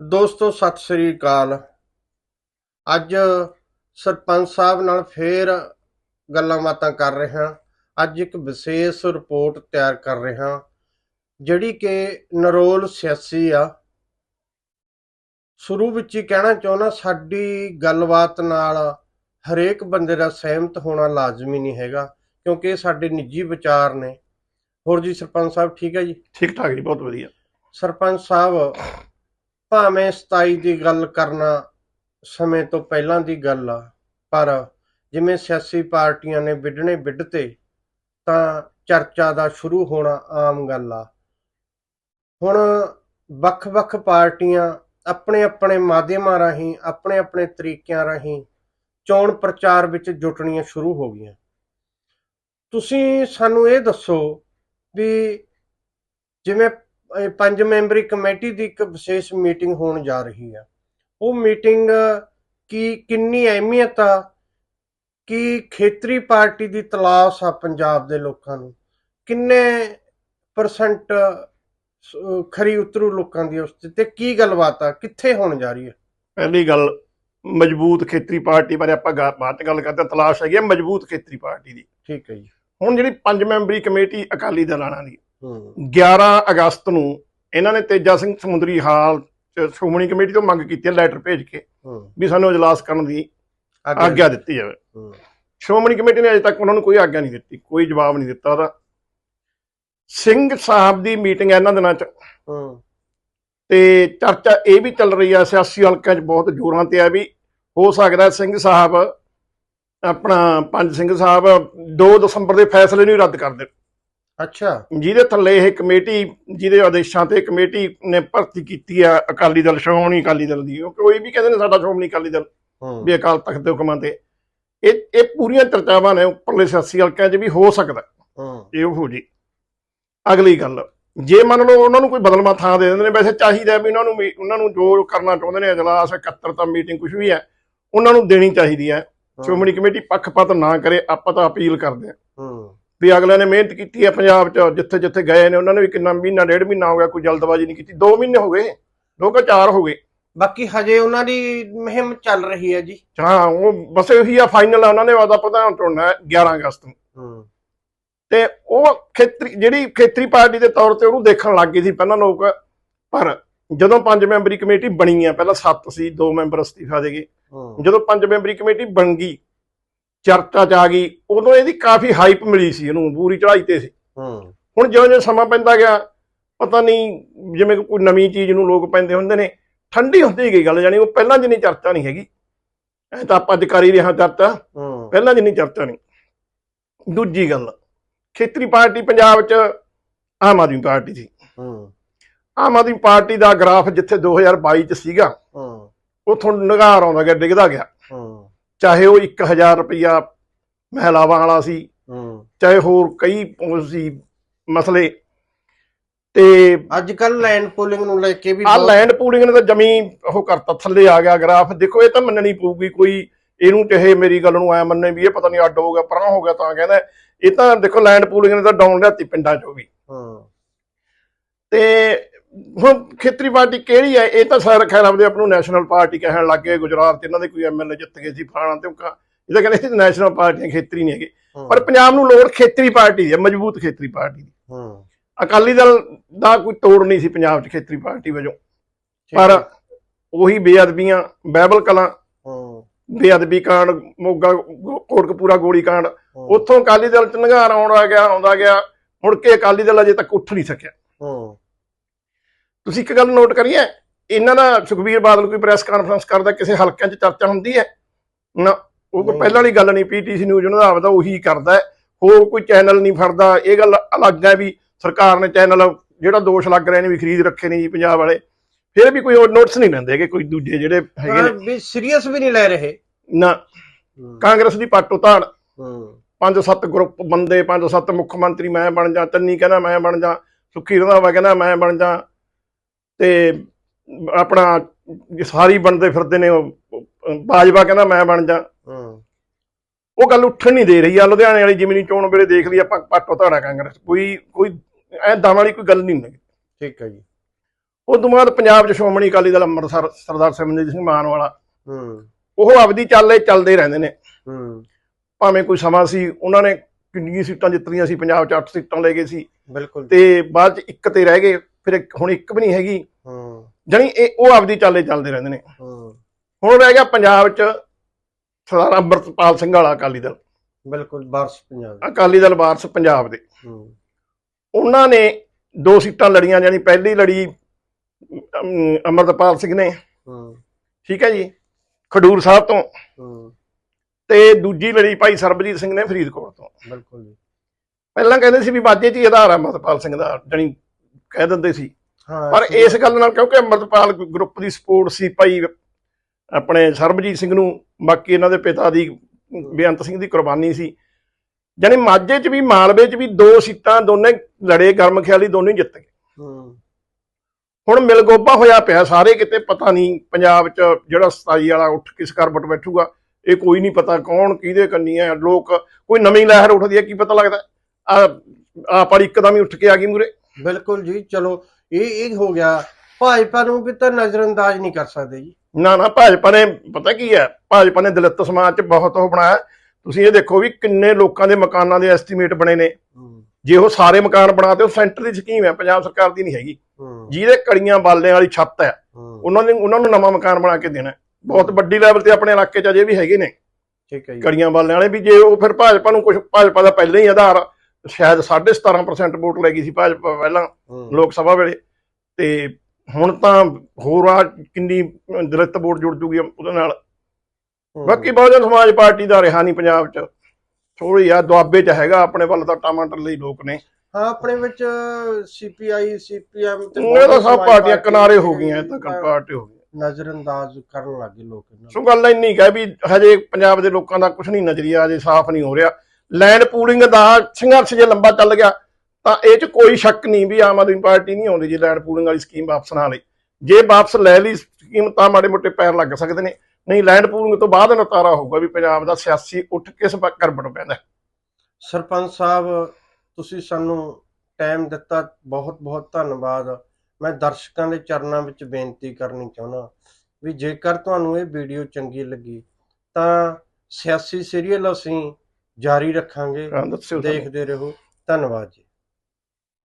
ਦੋਸਤੋ ਸਤਿ ਸ੍ਰੀ ਅਕਾਲ। ਅੱਜ ਸਰਪੰਚ ਸਾਹਿਬ ਨਾਲ ਫੇਰ ਗੱਲਾਂ ਬਾਤਾਂ ਕਰ ਰਹੇ ਹਾਂ। ਅੱਜ ਇੱਕ ਵਿਸ਼ੇਸ਼ ਰਿਪੋਰਟ ਤਿਆਰ ਕਰ ਰਹੇ ਹਾਂ ਜਿਹੜੀ ਕਿ ਨਰੋਲ ਸਿਆਸੀ ਆ। ਸ਼ੁਰੂ ਵਿੱਚ ਹੀ ਕਹਿਣਾ ਚਾਹੁੰਦਾ ਸਾਡੀ ਗੱਲਬਾਤ ਨਾਲ ਹਰੇਕ ਬੰਦੇ ਦਾ ਸਹਿਮਤ ਹੋਣਾ ਲਾਜ਼ਮੀ ਨਹੀਂ ਹੈਗਾ ਕਿਉਂਕਿ ਇਹ ਸਾਡੇ ਨਿੱਜੀ ਵਿਚਾਰ ਨੇ। ਹੋਰ ਜੀ ਸਰਪੰਚ ਸਾਹਿਬ ਠੀਕ ਹੈ ਜੀ? ਠੀਕ ਠਾਕ ਜੀ ਬਹੁਤ ਵਧੀਆ। ਸਰਪੰਚ ਸਾਹਿਬ ਭਾਵੇਂ 27 ਦੀ ਗੱਲ ਕਰਨਾ ਸਮੇਂ ਤੋਂ ਪਹਿਲਾਂ ਦੀ ਗੱਲ ਆ, ਪਰ ਜਿਵੇਂ ਸਿਆਸੀ ਪਾਰਟੀਆਂ ਨੇ ਵਿੱਢਣੇ ਵਿੱਢਤੇ, ਤਾਂ ਚਰਚਾ ਦਾ ਸ਼ੁਰੂ ਹੋਣਾ ਆਮ ਗੱਲ ਆ। ਹੁਣ ਵੱਖ-ਵੱਖ ਪਾਰਟੀਆਂ ਆਪਣੇ ਆਪਣੇ ਮਾਧਿਅਮਾਂ ਰਾਹੀਂ, ਆਪਣੇ ਆਪਣੇ ਤਰੀਕਿਆਂ ਰਾਹੀਂ ਚੋਣ ਪ੍ਰਚਾਰ ਵਿੱਚ ਜੁਟਣੀਆਂ ਸ਼ੁਰੂ ਹੋ ਗਈਆਂ। ਤੁਸੀਂ ਸਾਨੂੰ ਇਹ ਦੱਸੋ ਵੀ ਜਿਵੇਂ ਪੰਜ ਮੈਂਬਰੀ ਕਮੇਟੀ ਦੀ ਇੱਕ ਵਿਸ਼ੇਸ਼ ਮੀਟਿੰਗ ਹੋਣ ਜਾ ਰਹੀ ਆ। ਉਹ ਮੀਟਿੰਗ ਕੀ ਕਿੰਨੀ ਅਹਿਮੀਅਤ ਆ? ਕੀ ਖੇਤਰੀ ਪਾਰਟੀ ਦੀ ਤਲਾਸ਼ ਆ ਪੰਜਾਬ ਦੇ ਲੋਕਾਂ ਨੂੰ? ਕਿੰਨੇ ਪਰਸੈਂਟ ਖਰੀ ਉਤਰੂ ਲੋਕਾਂ ਦੀ ਉਸ ਤੇ? ਕੀ ਗੱਲਬਾਤ ਆ? ਕਿੱਥੇ ਹੋਣ ਜਾ ਰਹੀ ਹੈ ਪਹਿਲੀ ਗੱਲ ਮਜ਼ਬੂਤ ਖੇਤਰੀ ਪਾਰਟੀ ਬਾਰੇ ਆਪਾਂ ਬਾਅਦ ਗੱਲ ਕਰਦੇ। ਤਲਾਸ਼ ਹੈਗੀ ਹੈ ਮਜ਼ਬੂਤ ਖੇਤਰੀ ਪਾਰਟੀ ਦੀ। ਠੀਕ ਹੈ ਜੀ। ਹੁਣ ਜਿਹੜੀ ਪੰਜ ਮੈਂਬਰੀ ਕਮੇਟੀ ਅਕਾਲੀ ਦਲਾਣਾ ਦੀ 11 ਅਗਸਤ ਨੂੰ ਇਹਨਾਂ ਨੇ ਤੇਜਾ ਸਿੰਘ ਸਮੁੰਦਰੀ ਹਾਲ ਸ਼੍ਰੋਮਣੀ ਕਮੇਟੀ ਤੋਂ ਮੰਗ ਕੀਤੀ ਹੈ ਲੈਟਰ ਭੇਜ ਕੇ ਵੀ ਸਾਨੂੰ ਇਜਲਾਸ ਕਰਨ ਦੀ ਆਗਿਆ ਦਿੱਤੀ। ਜਾਵੇ। ਸ਼੍ਰੋਮਣੀ ਕਮੇਟੀ ਨੇ ਅਜੇ ਤੱਕ ਉਹਨਾਂ ਨੂੰ ਕੋਈ ਆਗਿਆ ਨਹੀਂ ਦਿੱਤੀ ਕੋਈ ਜਵਾਬ ਨਹੀਂ ਦਿੱਤਾ ਉਹਦਾ। ਸਿੰਘ ਸਾਹਿਬ ਦੀ ਮੀਟਿੰਗ ਇਹਨਾਂ ਦਿਨਾਂ ਚ। ਤੇ ਚਰਚਾ ਇਹ ਵੀ ਚੱਲ ਰਹੀ ਆ ਸਿਆਸੀ ਹਲਕਿਆਂ 'ਚ ਬਹੁਤ ਜ਼ੋਰਾਂ ਤੇ ਆ ਵੀ ਹੋ ਸਕਦਾ ਸਿੰਘ ਸਾਹਿਬ ਆਪਣਾ ਪੰਜ ਸਿੰਘ ਸਾਹਿਬ 2 ਦਸੰਬਰ ਦੇ ਫੈਸਲੇ ਨੂੰ ਰੱਦ ਕਰ ਦੇਣ। ਅੱਛਾ। ਜਿਹਦੇ ਥੱਲੇ ਇਹ ਕਮੇਟੀ ਜਿਹਦੇ ਆਦੇਸ਼ਾਂ ਤੇ ਕਮੇਟੀ ਨੇ ਭਰਤੀ ਕੀਤੀ ਆ ਅਕਾਲੀ ਦਲ ਸ਼੍ਰੋਮਣੀ ਅਕਾਲੀ ਦਲ ਦੀ। ਉਹ ਕੋਈ ਵੀ ਕਹਿੰਦੇ ਨੇ ਸਾਡਾ ਸ਼੍ਰੋਮਣੀ ਅਕਾਲੀ ਦਲ ਵੀ ਅਕਾਲ ਤਖਤ ਦੇ ਹੁਕਮਾਂ ਤੇ। ਇਹ ਇਹ ਪੂਰੀਆਂ ਚਰਚਾਵਾਂ ਨੇ ਉੱਪਰਲੇ ਸਿਆਸੀ ਹਲਕਿਆਂ 'ਚ ਵੀ ਹੋ ਸਕਦਾ। ਹੂੰ। ਇਹ ਹੋ ਜੀ। ਅਗਲੀ ਗੱਲ ਜੇ ਮੰਨ ਲਓ ਉਹਨਾਂ ਨੂੰ ਕੋਈ ਬਦਲਵਾਂ ਥਾਂ ਦੇ ਦਿੰਦੇ ਨੇ ਵੈਸੇ ਚਾਹੀਦਾ ਵੀ ਉਹਨਾਂ ਨੂੰ ਉਹਨਾਂ ਨੂੰ ਜੋ ਕਰਨਾ ਚਾਹੁੰਦੇ ਨੇ ਇਜਲਾਸ ਇਕੱਤਰਤਾ ਮੀਟਿੰਗ ਕੁਝ ਵੀ ਹੈ ਉਹਨਾਂ ਨੂੰ ਦੇਣੀ ਚਾਹੀਦੀ ਹੈ। ਸ਼੍ਰੋਮਣੀ ਕਮੇਟੀ ਪੱਖਪਾਤ ਨਾ ਕਰੇ ਆਪਾਂ ਤਾਂ ਅਪੀਲ ਕਰਦੇ ਹਾਂ। ਹੂੰ। ਵੀ ਅਗਲਿਆਂ ਨੇ ਮਿਹਨਤ ਕੀਤੀ ਹੈ ਪੰਜਾਬ 'ਚ ਜਿੱਥੇ ਜਿੱਥੇ ਗਏ ਨੇ ਉਹਨਾਂ ਨੇ ਵੀ ਕਿੰਨਾ ਮਹੀਨਾ ਡੇਢ ਮਹੀਨਾ ਹੋ ਗਿਆ ਕੋਈ ਜਲਦਬਾਜ਼ੀ ਨਹੀਂ ਕੀਤੀ। 2 ਮਹੀਨੇ ਹੋ ਗਏ ਦੋ ਕਿ ਚਾਰ ਹੋ ਗਏ। ਬਾਕੀ ਹਜੇ ਉਹਨਾਂ ਦੀ ਮੁਹਿੰਮ ਚੱਲ ਰਹੀ ਹੈ ਜੀ। ਹਾਂ ਉਹ ਬਸ ਇਹੀ ਆ ਫਾਈਨਲ ਆ ਉਹਨਾਂ ਨੇ ਵਾਦਾ ਪ੍ਰਧਾਨ ਚੁਣਨਾ ਹੈ 11 ਅਗਸਤ ਨੂੰ। ਤੇ ਉਹ ਖੇਤਰੀ ਜਿਹੜੀ ਖੇਤਰੀ ਪਾਰਟੀ ਦੇ ਤੌਰ ਤੇ ਉਹਨੂੰ ਦੇਖਣ ਲੱਗ ਗਏ ਸੀ ਪਹਿਲਾਂ ਲੋਕ ਪਰ ਜਦੋਂ ਪੰਜ ਮੈਂਬਰੀ ਕਮੇਟੀ ਬਣੀ ਆ ਪਹਿਲਾਂ ਸੱਤ ਸੀ ਦੋ ਮੈਂਬਰ ਅਸਤੀਫਾ ਦੇ ਗਏ। ਜਦੋਂ ਪੰਜ ਮੈਂਬਰੀ ਕਮੇਟੀ ਬਣ ਗਈ ਚਰਚਾ ਚ ਆ ਗਈ ਉਦੋਂ ਇਹਦੀ ਕਾਫੀ ਹਾਈਪ ਮਿਲੀ ਸੀ ਇਹਨੂੰ ਪੂਰੀ ਚੜਾਈ ਤੇ ਸੀ। ਹੂੰ। ਹੁਣ ਜਿਉਂ ਜਿਉਂ ਸਮਾਂ ਪੈਂਦਾ ਗਿਆ ਪਤਾ ਨਹੀਂ ਜਿਵੇਂ ਕੋਈ ਨਵੀਂ ਚੀਜ਼ ਨੂੰ ਲੋਕ ਪੈਂਦੇ ਹੁੰਦੇ ਨੇ ਠੰਡੀ ਹੁੰਦੀ ਗਈ ਗੱਲ ਜਾਨੀ ਉਹ ਪਹਿਲਾਂ ਜਿੰਨੀ ਚਰਚਾ ਨਹੀਂ ਹੈਗੀ। ਐ ਤਾਂ ਆਪਾਂ ਅੱਜ ਕਰ ਹੀ ਰਿਹਾ ਚਰਚਾ ਹੂੰ। ਪਹਿਲਾਂ ਜਿੰਨੀ ਚਰਚਾ ਨਹੀਂ। ਦੂਜੀ ਗੱਲ ਖੇਤਰੀ ਪਾਰਟੀ ਪੰਜਾਬ 'ਚ ਆਮ ਆਦਮੀ ਪਾਰਟੀ ਸੀ। ਹੂੰ। ਆਮ ਆਦਮੀ ਪਾਰਟੀ ਦਾ ਗ੍ਰਾਫ ਜਿੱਥੇ 2022 'ਚ ਸੀਗਾ ਹੂੰ। ਉਥੋਂ ਨਿਗਾਰ ਆਉਂਦਾ ਗਿਆ ਡਿੱਗਦਾ ਗਿਆ। ਹੂੰ। ਚਾਹੇ ਉਹ 1000 ਰੁਪਇਆ ਮਹਿਲਾਵਾਂ ਵਾਲਾ ਸੀ ਹੂੰ। ਚਾਹੇ ਹੋਰ ਕਈ ਸੀ ਮਸਲੇ। ਤੇ ਅੱਜ ਕੱਲ ਲੈਂਡ ਪੂਲਿੰਗ ਨੂੰ ਲੈ ਕੇ ਵੀ ਆ ਲੈਂਡ ਪੂਲਿੰਗ ਨੇ ਤਾਂ ਜਮੀ ਉਹ ਕਰਤਾ ਥੱਲੇ ਆ ਗਿਆ ਗ੍ਰਾਫ। ਦੇਖੋ ਇਹ ਤਾਂ ਮੰਨਣੀ ਪਊਗੀ ਕੋਈ ਇਹਨੂੰ ਚਾਹੇ ਮੇਰੀ ਗੱਲ ਨੂੰ ਐ ਮੰਨੇ ਵੀ ਇਹ ਪਤਾ ਨਹੀਂ ਅੱਡ ਹੋ ਗਿਆ ਪਰਾਂ ਹੋ ਗਿਆ ਤਾਂ ਕਹਿੰਦਾ। ਇਹ ਤਾਂ ਦੇਖੋ ਲੈਂਡ ਪੂਲਿੰਗ ਨੇ ਤਾਂ ਡਾਊਨ ਲਿਆਤੀ ਪਿੰਡਾਂ 'ਚੋਂ ਵੀ। ਹੂੰ। ਤੇ ਹੁਣ ਖੇਤਰੀ ਪਾਰਟੀ ਕਿਹੜੀ ਹੈ? ਇਹ ਤਾਂ ਸਾਰ ਖੈਰ ਆਪਦੇ ਆਪ ਨੂੰ ਨੈਸ਼ਨਲ ਪਾਰਟੀ ਕਹਿਣ ਲੱਗੇ ਗੁਜਰਾਤ 'ਚ ਇਹਨਾਂ ਦੇ ਕੋਈ ਐਮਐਲਏ ਜਿੱਤ ਗਏ ਸੀ ਫਲਾਣਾ ਤੇ ਉਹ ਇਹ ਤਾਂ ਕਹਿੰਦੇ ਸੀ ਨੈਸ਼ਨਲ ਪਾਰਟੀਆਂ ਖੇਤਰੀ ਨਹੀਂ ਹੈਗੇ। ਪਰ ਪੰਜਾਬ ਨੂੰ ਲੋੜ ਖੇਤਰੀ ਪਾਰਟੀ ਦੀ ਹੈ ਮਜ਼ਬੂਤ ਖੇਤਰੀ ਪਾਰਟੀ ਦੀ। ਅਕਾਲੀ ਦਲ ਦਾ ਕੋਈ ਤੋੜ ਨਹੀਂ ਸੀ ਪੰਜਾਬ 'ਚ ਖੇਤਰੀ ਪਾਰਟੀ ਵਜੋਂ। ਪਰ। ਉਹੀ ਬੇਅਦਬੀਆਂ ਬਾਈਬਲ ਕਲਾਂ ਬੇਅਦਬੀ ਕਾਂਡ ਮੋਗਾ ਕੋਟਕਪੂਰਾ ਗੋਲੀ ਕਾਂਡ ਉੱਥੋਂ ਅਕਾਲੀ ਦਲ ਚ ਨਿਗਾਰ ਆਉਂਦਾ ਗਿਆ ਆਉਂਦਾ ਗਿਆ। ਮੁੜ ਕੇ ਅਕਾਲੀ ਦਲ ਅਜੇ ਤੱਕ ਉੱਠ ਨਹੀਂ ਸਕਿਆ। ਹੂੰ। ਤੁਸੀਂ ਇੱਕ ਗੱਲ ਨੋਟ ਕਰੀਏ ਇਹਨਾਂ ਦਾ ਸੁਖਬੀਰ ਬਾਦਲ ਕੋਈ ਪ੍ਰੈਸ ਕਾਨਫਰੰਸ ਕਰਦਾ ਕਿਸੇ ਹਲਕਿਆਂ 'ਚ ਚਰਚਾ ਹੁੰਦੀ ਹੈ? ਨਾ ਉਹ ਕੋਈ। ਪਹਿਲਾਂ ਵਾਲੀ ਗੱਲ ਨਹੀਂ ਪੀਟੀਸੀ ਨਿਊਜ਼ ਉਹਨਾਂ ਦਾ ਆਪਦਾ ਉਹੀ ਕਰਦਾ। ਹੋਰ ਕੋਈ ਚੈਨਲ ਨਹੀਂ ਫੜਦਾ। ਇਹ ਗੱਲ ਅਲੱਗ ਹੈ ਵੀ ਸਰਕਾਰ ਨੇ ਚੈਨਲ ਜਿਹੜਾ ਦੋਸ਼ ਲੱਗ ਰਹੇ ਨੇ ਵੀ ਖਰੀਦ ਰੱਖੇ ਨੇ ਜੀ ਪੰਜਾਬ ਵਾਲੇ ਫਿਰ ਵੀ ਕੋਈ ਉਹ ਨੋਟਿਸ ਨਹੀਂ ਲੈਂਦੇ ਕਿ ਕੋਈ ਦੂਜੇ ਜਿਹੜੇ ਹੈਗੇ ਨੇ। ਵੀ ਸੀਰੀਅਸ ਵੀ ਨਹੀਂ ਲੈ ਰਹੇ। ਨਾ ਕਾਂਗਰਸ ਦੀ ਪੱਟ ਹੂੰ। ਪੰਜ ਸੱਤ ਗਰੁੱਪ ਬੰਦੇ ਪੰਜ ਸੱਤ ਮੁੱਖ ਮੰਤਰੀ ਮੈਂ ਬਣ ਜਾ ਚੰਨੀ ਕਹਿੰਦਾ ਮੈਂ ਬਣ ਜਾ ਸੁੱਖੀ ਰੰਧਾਵਾ ਕਹਿੰਦਾ ਮੈਂ ਬਣ ਜਾ। ਤੇ ਆਪਣਾ ਸਾਰੀ ਬਣਦੇ ਫਿਰਦੇ ਨੇ ਉਹ ਉਹ ਬਾਜਵਾ ਕਹਿੰਦਾ ਮੈਂ ਬਣ ਜਾ। ਉਹ ਗੱਲ ਉੱਠਣ ਨਹੀਂ ਦੇ ਰਹੀ ਆ ਲੁਧਿਆਣੇ ਵਾਲੀ ਜਿਮਨੀ ਚੋਣ ਵੇਲੇ ਦੇਖ ਲਈ ਆਪਾਂ ਪੱਟ ਉਤਾੜਾ ਕਾਂਗਰਸ ਕੋਈ ਕੋਈ ਐ ਦਮ ਵਾਲੀ ਕੋਈ ਗੱਲ ਨਹੀਂ ਹੁੰਦੀ। ਠੀਕ ਹੈ ਜੀ। ਉਸ ਤੋਂ ਬਾਅਦ ਪੰਜਾਬ 'ਚ ਸ਼੍ਰੋਮਣੀ ਅਕਾਲੀ ਦਲ ਅੰਮ੍ਰਿਤਸਰ ਸਰਦਾਰ ਸਿਮਰਜੀਤ ਸਿੰਘ ਮਾਨ ਵਾਲਾ ਹੂੰ। ਉਹ ਆਪਦੀ ਚੱਲੇ ਚੱਲਦੇ ਰਹਿੰਦੇ ਨੇ। ਹੂੰ। ਭਾਵੇਂ ਕੋਈ ਸਮਾਂ ਸੀ ਉਹਨਾਂ ਨੇ ਕਿੰਨੀਆਂ ਸੀਟਾਂ ਜਿੱਤੀਆਂ ਸੀ ਪੰਜਾਬ 'ਚ 8 ਸੀਟਾਂ ਲੈ ਗਏ ਸੀ। ਬਿਲਕੁਲ। ਤੇ ਬਾਅਦ 'ਚ ਇੱਕ ਤੇ ਰਹਿ ਗਏ। ਫਿਰ ਹੁਣ ਇੱਕ ਵੀ ਨਹੀਂ ਹੈਗੀ। ਹੂੰ। ਜਾਣੀ ਇਹ ਉਹ ਆਪਦੀ ਚੱਲੇ ਚੱਲਦੇ ਰਹਿੰਦੇ ਨੇ। ਹੂੰ। ਹੁਣ ਰਹਿ ਗਿਆ ਪੰਜਾਬ 'ਚ ਸਰਦਾਰ ਅੰਮ੍ਰਿਤਪਾਲ ਸਿੰਘ ਵਾਲਾ ਅਕਾਲੀ ਦਲ। ਬਿਲਕੁਲ ਬਾਰਸ ਪੰਜਾਬ। ਅਕਾਲੀ ਦਲ ਵਾਰਸ ਪੰਜਾਬ ਦੇ। ਹੂੰ। ਉਹਨਾਂ ਨੇ ਦੋ ਸੀਟਾਂ ਲੜੀਆਂ ਜਾਨੀ ਪਹਿਲੀ ਲੜੀ ਅਮ, ਅੰਮ੍ਰਿਤਪਾਲ ਸਿੰਘ ਨੇ। ਹੂੰ। ਠੀਕ ਹੈ ਜੀ? ਖਡੂਰ ਸਾਹਿਬ ਤੋਂ। ਹੂੰ। ਤੇ ਦੂਜੀ ਲੜੀ ਭਾਈ ਸਰਬਜੀਤ ਸਿੰਘ ਨੇ ਫਰੀਦਕੋਟ ਤੋਂ। ਬਿਲਕੁਲ ਜੀ। ਪਹਿਲਾਂ ਕਹਿੰਦੇ ਸੀ ਵੀ ਬਾਜੇ 'ਚ ਹੀ ਆਧਾਰ ਆ ਅੰਮ੍ਰਿਤਪਾਲ ਸਿੰਘ ਦਾ ਜਾਨੀ ਕਹਿ ਦਿੰਦੇ ਸੀ। ਪਰ ਇਸ ਗੱਲ ਨਾਲ ਕਿਉਂਕਿ ਅੰਮ੍ਰਿਤਪਾਲ ਗਰੁੱਪ ਦੀ ਸਪੋਰਟ ਸੀ ਭਾਈ ਆਪਣੇ ਸਰਬਜੀਤ ਸਿੰਘ ਨੂੰ ਬਾਕੀ ਇਹਨਾਂ ਦੇ ਪਿਤਾ ਦੀ ਬੇਅੰਤ ਸਿੰਘ ਦੀ ਕੁਰਬਾਨੀ ਸੀ। ਜਾਨੀ ਮਾਝੇ 'ਚ ਵੀ ਮਾਲਵੇ 'ਚ ਵੀ ਦੋ ਸੀਟਾਂ ਦੋਨੇ ਲੜੇ ਗਰਮ ਖਿਆਲੀ ਦੋਨੇ ਜਿੱਤ ਗਏ। ਹੁਣ ਮਿਲਗੋਬਾ ਹੋਇਆ ਪਿਆ ਸਾਰੇ ਕਿਤੇ ਪਤਾ ਨਹੀਂ ਪੰਜਾਬ 'ਚ ਜਿਹੜਾ 27 ਵਾਲਾ ਉੱਠ ਕਿਸ ਕਰਬਟ ਬੈਠੂਗਾ ਇਹ ਕੋਈ ਨਹੀਂ ਪਤਾ ਕੌਣ ਕਿਹਦੇ ਕੰਨੀ ਹੈ ਲੋਕ ਕੋਈ ਨਵੀਂ ਲਹਿਰ ਉੱਠਦੀ ਹੈ ਕੀ ਪਤਾ ਲੱਗਦਾ। ਆ ਆ ਪਰ ਇੱਕਦਮ ਹੀ ਉੱਠ ਕੇ ਆ ਗਈ ਮੂਰੇ ਬਿਲਕੁਲ ਜੀ ਚਲੋ ਇਹ ਇਹ ਹੋ ਗਿਆ। ਭਾਜਪਾ ਨੂੰ ਵੀ ਤਾਂ ਨਜ਼ਰਅੰਦਾਜ਼ ਨਹੀਂ ਕਰ ਸਕਦੇ ਜੀ। ਨਾ ਨਾ ਭਾਜਪਾ ਨੇ ਪਤਾ ਕੀ ਹੈ? ਭਾਜਪਾ ਨੇ ਦਲਿਤ ਸਮਾਜ 'ਚ ਬਹੁਤ ਉਹ ਬਣਾਇਆ। ਤੁਸੀਂ ਇਹ ਦੇਖੋ ਵੀ ਕਿੰਨੇ ਲੋਕਾਂ ਦੇ ਮਕਾਨਾਂ ਦੇ ਐਸਟੀਮੇਟ ਬਣੇ ਨੇ। ਜੇ ਉਹ ਸਾਰੇ ਮਕਾਨ ਬਣਾਤੇ ਉਹ ਸੈਂਟਰ ਦੀ ਸਕੀਮ ਹੈ ਪੰਜਾਬ ਸਰਕਾਰ ਦੀ ਨਹੀਂ ਹੈਗੀ। ਜਿਹਦੇ ਕੜੀਆਂ ਬਾਲਣੇ ਵਾਲੀ ਛੱਤ ਹੈ ਉਹਨਾਂ ਨੇ ਉਹਨਾਂ ਨੂੰ ਨਵਾਂ ਮਕਾਨ ਬਣਾ ਕੇ ਦੇਣਾ। ਬਹੁਤ ਵੱਡੀ ਲੈਵਲ ਤੇ ਆਪਣੇ ਇਲਾਕੇ 'ਚ ਅਜੇ ਵੀ ਹੈਗੇ ਨੇ। ਠੀਕ ਹੈ ਜੀ। ਕੜੀਆਂ ਬਾਲਣ ਵਾਲੇ ਵੀ ਜੇ ਉਹ ਫਿਰ ਭਾਜਪਾ ਨੂੰ ਕੁਝ ਭਾਜਪਾ ਦਾ ਪਹਿਲਾਂ ਹੀ ਆਧਾਰ ਸ਼ਾਇਦ 17.5% ਵੋਟ ਲੈ ਗਈ ਸੀ ਭਾਜਪਾ ਪਹਿਲਾਂ ਹੂੰ, ਲੋਕ ਸਭਾ ਵੇਲੇ। ਤੇ ਹੁਣ ਤਾਂ ਹੋਰ ਆ ਕਿੰਨੀ ਦਲਿਤ ਵੋਟ ਜੁੜ ਜੂਗੀ ਉਹਦੇ ਨਾਲ। ਹੂੰ, ਬਾਕੀ ਬਹੁਜਨ ਸਮਾਜ ਪਾਰਟੀ ਦਾ ਰਿਹਾ ਨਹੀਂ ਪੰਜਾਬ 'ਚ। ਥੋੜੀ ਆ ਦੁਆਬੇ 'ਚ ਹੈਗਾ ਆਪਣੇ ਵੱਲ ਤਾਂ ਟਮਾਟਰ ਲਈ ਲੋਕ ਨੇ। ਹਾਂ ਆਪਣੇ ਵਿੱਚ ਸੀਪੀਆਈ ਸੀਪੀਐਮ ਇਹ ਤਾਂ ਸਭ ਪਾਰਟੀਆਂ ਕਿਨਾਰੇ ਹੋ ਗਈਆਂ ਤਾਂ ਪਾਰਟੀ ਹੋ ਗਈ ਨਜ਼ਰਅੰਦਾਜ਼ ਕਰਨ ਲੱਗੇ ਲੋਕ ਇਹਨਾਂ ਸੋ ਗੱਲ ਇੰਨੀ ਕਹਿ ਵੀ ਹਜੇ ਪੰਜਾਬ ਦੇ ਲੋਕਾਂ ਦਾ ਕੁਝ ਨਹੀਂ ਨਜ਼ਰੀਆ ਅਜੇ ਸਾਫ਼ ਨਹੀਂ ਹੋ ਰਿਹਾ। ਲੈਂਡ ਪੂਲਿੰਗ ਦਾ ਸੰਘਰਸ਼ ਜੇ ਲੰਬਾ ਚੱਲ ਗਿਆ, ਤਾਂ ਇਹ 'ਚ ਕੋਈ ਸ਼ੱਕ ਨਹੀਂ ਵੀ ਆਮ ਆਦਮੀ ਪਾਰਟੀ ਨਹੀਂ ਆਉਂਦੀ ਜੇ ਲੈਂਡ ਪੂਲਿੰਗ ਵਾਲੀ ਸਕੀਮ ਵਾਪਸ ਨਾ ਲਈ ਜੇ ਵਾਪਸ ਲੈ ਲਈ ਸਕੀਮ ਤਾਂ ਮਾੜੇ ਮੋਟੇ ਪੈਰ ਲੱਗ ਸਕਦੇ ਨੇ, ਨਹੀਂ ਲੈਂਡ ਪੂਲਿੰਗ ਤੋਂ ਬਾਅਦ ਨਤਾਰਾ ਹੋਊਗਾ ਵੀ ਪੰਜਾਬ ਦਾ ਸਿਆਸੀ ਉੱਠ ਕਿਸ ਕਰਬਟ ਪੈਂਦਾ ਸਰਪੰਚ ਸਾਹਿਬ, ਤੁਸੀਂ ਸਾਨੂੰ ਟਾਈਮ ਦਿੱਤਾ, ਬਹੁਤ ਬਹੁਤ ਧੰਨਵਾਦ। ਮੈਂ ਦਰਸ਼ਕਾਂ ਦੇ ਚਰਨਾਂ ਵਿੱਚ ਬੇਨਤੀ ਕਰਨੀ ਚਾਹੁੰਦਾ ਵੀ ਜੇਕਰ ਤੁਹਾਨੂੰ ਇਹ ਵੀਡੀਓ ਚੰਗੀ ਲੱਗੀ, ਤਾਂ ਸਿਆਸੀ ਸੀਰੀਅਲ ਅਸੀਂ ਜਾਰੀ ਰੱਖਾਂਗੇ। ਦੇਖਦੇ ਰਹੋ। ਧੰਨਵਾਦ ਜੀ।